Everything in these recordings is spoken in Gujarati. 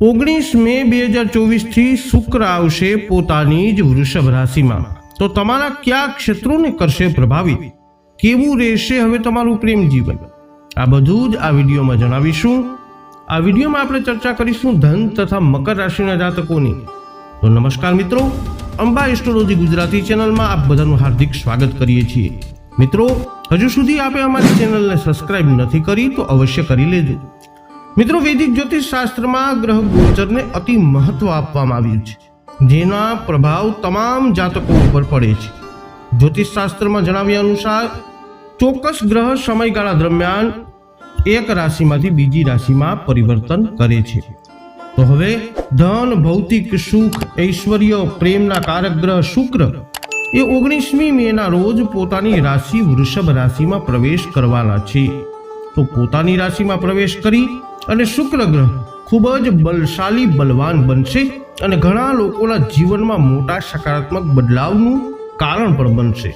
ઓગણીસ મે બે હજાર ચોવીસથી શુક્ર આવશે પોતાની જ વૃષભ રાશિમાં. તો તમારા કયા ક્ષેત્રોને કરશે પ્રભાવિત? કેવું રહેશે હવે તમારું પ્રેમ જીવન? આ બધું જ આ વિડીયોમાં જણાવીશું. આ વિડીયોમાં આપણે ચર્ચા કરીશું ધન તથા મકર રાશિના જાતકોની. તો નમસ્કાર મિત્રો, અંબા એસ્ટ્રોલોજી ગુજરાતી ચેનલમાં આપ બધાનું હાર્દિક સ્વાગત કરીએ છીએ. મિત્રો, હજુ સુધી આપે અમારી ચેનલને સબસ્ક્રાઇબ નથી કરી તો અવશ્ય કરી લેજો. મિત્રો વૈદિક જ્યોતિષ શાસ્ત્રમાં ગ્રહ ગોચરને અતિ મહત્વ આપવામાં આવ્યું છે. જેના પ્રભાવ તમામ જાતકો ઉપર પડે છે. જ્યોતિષ શાસ્ત્રમાં જણાવ્યા અનુસાર, ચોક્કસ ગ્રહ સમયગાળા દરમિયાન એક રાશિમાંથી બીજી રાશિમાં પરિવર્તન કરે છે. તો હવે ધન, ભૌતિક સુખ, ઐશ્વર્ય, પ્રેમના કારક ગ્રહ શુક્ર એ ઓગણીસમી મેના રોજ પોતાની રાશિ વૃષભ રાશિમાં પ્રવેશ કરવાના છે. તો પોતાની રાશિમાં પ્રવેશ કરી અને શુક્ર ગ્રહ ખૂબ જ બલશાલી બલવાન બનશે અને ઘણા લોકોના જીવનમાં મોટા સકારાત્મક બદલાવનું કારણ પણ બનશે.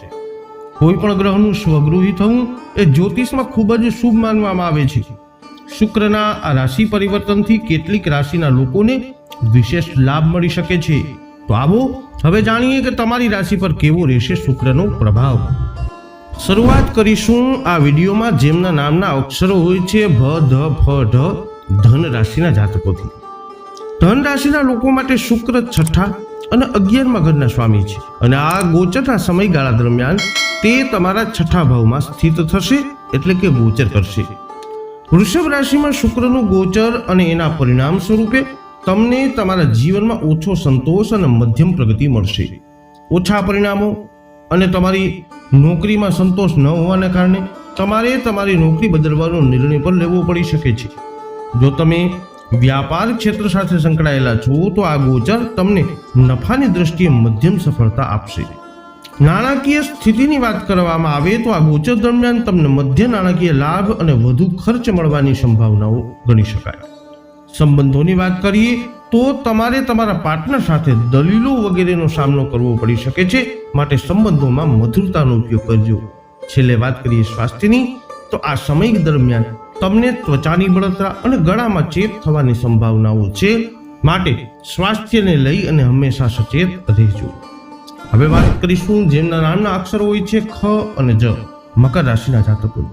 કોઈ પણ ગ્રહનું સ્વગૃહી થવું એ જ્યોતિષમાં ખૂબ જ શુભ માનવામાં આવે છે. શુક્રના આ રાશિ પરિવર્તનથી કેટલીક રાશિના લોકોને વિશેષ લાભ મળી શકે છે. તો આવો, હવે જાણીએ કે તમારી રાશિ પર કેવો રહેશે શુક્રનો પ્રભાવ. શરૂઆત કરીશું આ વિડીયોમાં, જેમના નામના અક્ષરો હોય છે, ભ, ધ, ફ, ઢ. ધન રાશિના જાતકોથી. ધન રાશિના લોકો માટે શુક્ર છઠ્ઠા અને અગિયારમાં ઘરના સ્વામી છે. અને આ ગોચરના સમયગાળા દરમિયાન તે તમારા છઠ્ઠા ભાવમાં સ્થિત થશે એટલે કે ગોચર કરશે. વૃષભ રાશિમાં શુક્રનું ગોચર અને એના પરિણામ સ્વરૂપે તમને તમારા જીવનમાં ઓછો સંતોષ અને મધ્યમ પ્રગતિ મળશે. ઓછા પરિણામો અને તમારી નોકરીમાં સંતોષ ન હોવાને કારણે તમારે તમારી નોકરી બદલવાનો નિર્ણય પણ લેવો પડી શકે છે. જો તમે વ્યાપાર ક્ષેત્ર સાથે સંકળાયેલા છો, તો આ ગોચર તમને નફાની દ્રષ્ટિએ મધ્યમ સફળતા આપશે. નાણાકીય સ્થિતિની વાત કરવામાં આવે, તો આ ગોચર દરમિયાન તમને મધ્ય નાણાકીય લાભ અને વધુ ખર્ચ મળવાની સંભાવનાઓ ગણી શકાય. સંબંધોની વાત કરીએ, તો તમારે તમારા પાર્ટનર સાથે દલીલો વગેરેનો સામનો કરવો પડી શકે છે. માટે સંબંધોમાં મધુરતાનો ઉપયોગ કરજો. છેલ્લે વાત કરીએ સ્વાસ્થ્યની, તો આ સમય દરમિયાન તમને ત્વચાની બળતરા અને ગળામાં ચેપ થવાની સંભાવનાઓ છે માટે સ્વાસ્થ્યને લઈ અને હંમેશા સચેત રહેજો. હવે વાત કરીશું જેમના નામના અક્ષરો હોય છે ખ અને જ, મકર રાશિના જાતકો.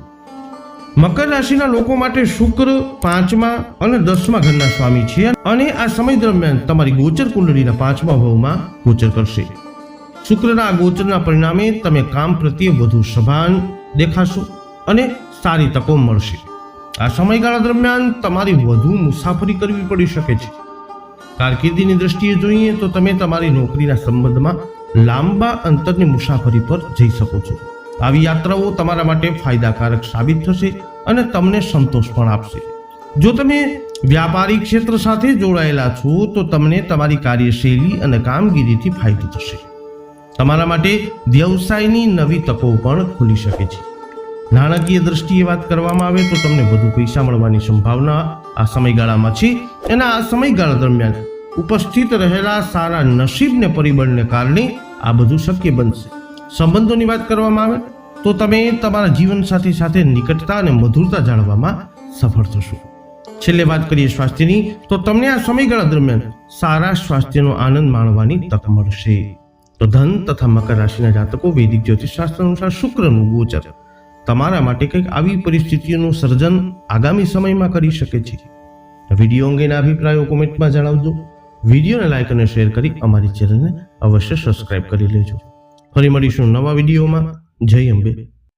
મકર રાશિના લોકો માટે શુક્ર પાંચમા અને દસમા ઘરના સ્વામી છે અને આ સમય દરમિયાન તમારી ગોચર કુંડળીના પાંચમા ભાવમાં ગોચર કરશે. શુક્રના ગોચરના પરિણામે તમે કામ પ્રત્યે વધુ સભાન દેખાશો અને સારી તકો મળશે. આ સમયગાળા દરમિયાન તમારી વધુ મુસાફરી કરવી પડી શકે છે. કારકિર્દીની દ્રષ્ટિએ જોઈએ તો તમે તમારી નોકરીના સંબંધમાં લાંબા અંતરની મુસાફરી પર જઈ શકો છો. આવી યાત્રાઓ તમારા માટે ફાયદાકારક સાબિત થશે અને તમને સંતોષ પણ આપશે. જો તમે વ્યાપારી ક્ષેત્ર સાથે જોડાયેલા છો, તો તમને તમારી કાર્યશૈલી અને કામગીરીથી ફાયદો થશે. તમારા માટે વ્યવસાયની નવી તકો પણ ખુલી શકે છે. નાણાકીય દ્રષ્ટિએ વાત કરવામાં આવે તો તમને વધુ પૈસા મળવાની સંભાવના આ સમયગાળામાં છે. એના આ સમયગાળા દરમિયાન ઉપસ્થિત રહેલા સારા નસીબને પરિબળને કારણે આ બધું શક્ય બનશે. સંબંધોની વાત કરવામાં આવે તો તમે તમારા જીવનસાથી સાથે નિકટતા અને મધુરતા જાળવવામાં સફળ થશો. છેલ્લે વાત કરીએ સ્વાસ્થ્યની તો તમને આ સમયગાળા દરમિયાન સારા સ્વાસ્થ્યનો આનંદ માણવાની તક મળશે. તો ધન તથા મકર રાશિના જાતકો વૈદિક જ્યોતિષ શાસ્ત્ર અનુસાર શુક્રનું ગોચર તમારા માટે કંઈક આવી પરિસ્થિતિઓનું સર્જન આગામી સમયમાં કરી શકે છે. વીડિયો અંગેના અભિપ્રાયો કોમેન્ટમાં જણાવજો. વિડીયોને લાઈક અને શેર કરી અમારી ચેનલને અવશ્ય સબસ્ક્રાઇબ કરી લેજો. ફરી મળીશું નવા વિડીયોમાં. જય અંબે.